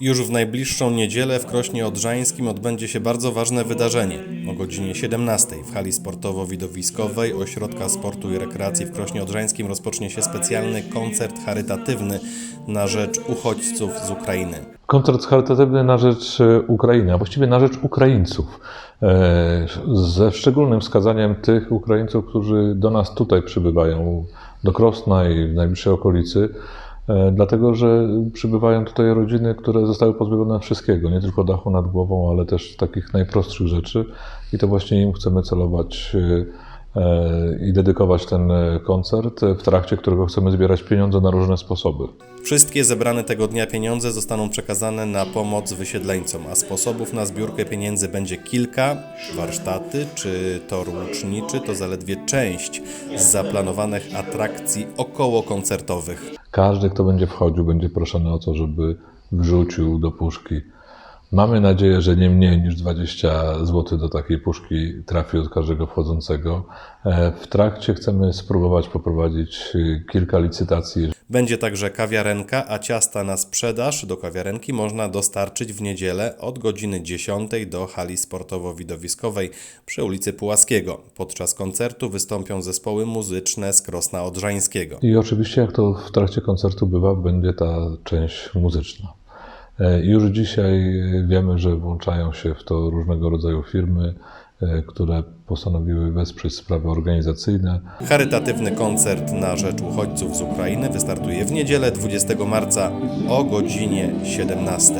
Już w najbliższą niedzielę w Krośnie Odrzańskim odbędzie się bardzo ważne wydarzenie. O godzinie 17 w hali sportowo-widowiskowej Ośrodka Sportu i Rekreacji w Krośnie Odrzańskim rozpocznie się specjalny koncert charytatywny na rzecz uchodźców z Ukrainy. Koncert charytatywny na rzecz e, Ukrainy, a właściwie na rzecz Ukraińców. E, Ze szczególnym wskazaniem tych Ukraińców, którzy do nas tutaj przybywają, do Krosna i w najbliższej okolicy, dlatego że przybywają tutaj rodziny, które zostały pozbawione wszystkiego, nie tylko dachu nad głową, ale też takich najprostszych rzeczy. I to właśnie im chcemy celować e, e, i dedykować ten e, koncert, e, w trakcie którego chcemy zbierać pieniądze na różne sposoby. Wszystkie zebrane tego dnia pieniądze zostaną przekazane na pomoc wysiedleńcom, a sposobów na zbiórkę pieniędzy będzie kilka. Warsztaty czy tor łuczniczy to zaledwie część z zaplanowanych atrakcji okołokoncertowych. Każdy, kto będzie wchodził, będzie proszony o to, żeby wrzucił do puszki. Mamy nadzieję, że nie mniej niż 20 zł do takiej puszki trafi od każdego wchodzącego. E, W trakcie chcemy spróbować poprowadzić y, kilka licytacji. Będzie także kawiarenka, a ciasta na sprzedaż do kawiarenki można dostarczyć w niedzielę od godziny 10 do hali sportowo-widowiskowej przy ulicy Pułaskiego. Podczas koncertu wystąpią zespoły muzyczne z Krosna Odrzańskiego. I oczywiście, jak to w trakcie koncertu bywa, będzie ta część muzyczna. E, Już dzisiaj wiemy, że włączają się w to różnego rodzaju firmy, e, które postanowiły wesprzeć sprawy organizacyjne. Charytatywny koncert na rzecz uchodźców z Ukrainy wystartuje w niedzielę 20 marca o godzinie 17.